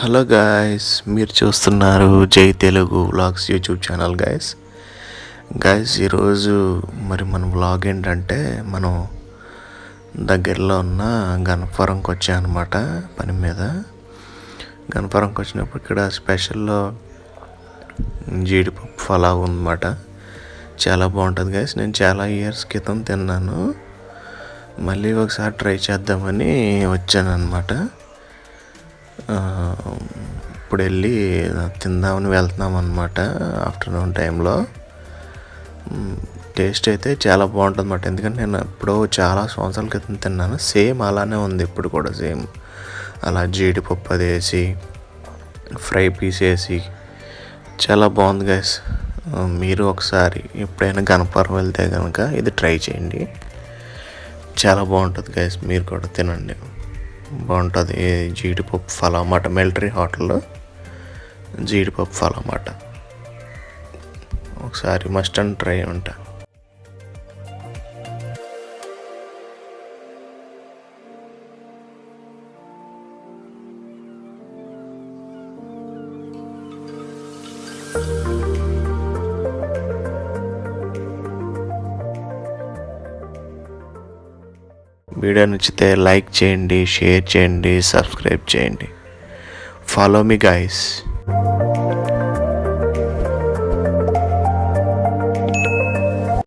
Hello guys మీరు చూస్తున్నారు Jai Telugu vlogs YouTube channel guys guys ఈరోజు మరి మన వ్లాగ్ ఏంటంటే మనం దగ్గరలో ఉన్న గణపురంకి వచ్చామన్నమాట పని మీద. గణపురంకి వచ్చినప్పుడు ఇక్కడ స్పెషల్లో జీడిపప్పు ఫలావ్ ఉందన్నమాట. చాలా బాగుంటుంది గాయస్ నేను చాలా ఇయర్స్ క్రితం తిన్నాను. మళ్ళీ ఒకసారి ట్రై చేద్దామని వచ్చాను అనమాట ఇప్పుడు వెళ్ళి తిందామని వెళ్తున్నాం అనమాట ఆఫ్టర్నూన్ టైంలో. టేస్ట్ అయితే చాలా బాగుంటుంది అన్నమాట ఎందుకంటే నేను ఎప్పుడో చాలా సంవత్సరాల క్రితం తిన్నాను. సేమ్ అలానే ఉంది ఇప్పుడు కూడా సేమ్. అలా జీడిపప్పు అది వేసి ఫ్రై పీస్ వేసి చాలా బాగుంది గైస్ మీరు ఒకసారి ఎప్పుడైనా గణపరం వెళ్తే కనుక ఇది ట్రై చేయండి. చాలా బాగుంటుంది గైస్ మీరు కూడా తినండి. బాగుంటుంది. జీడిపప్పు ఫలం అన్నమాట. మిలిటరీ హోటల్లో జీడిపప్పు ఫలం అన్నమాట. ఒకసారి మస్ట్ అండ్ ట్రై ఉంటా. వీడియో నచ్చితే లైక్ చేయండి షేర్ చేయండి సబ్స్క్రైబ్ చేయండి. Follow me guys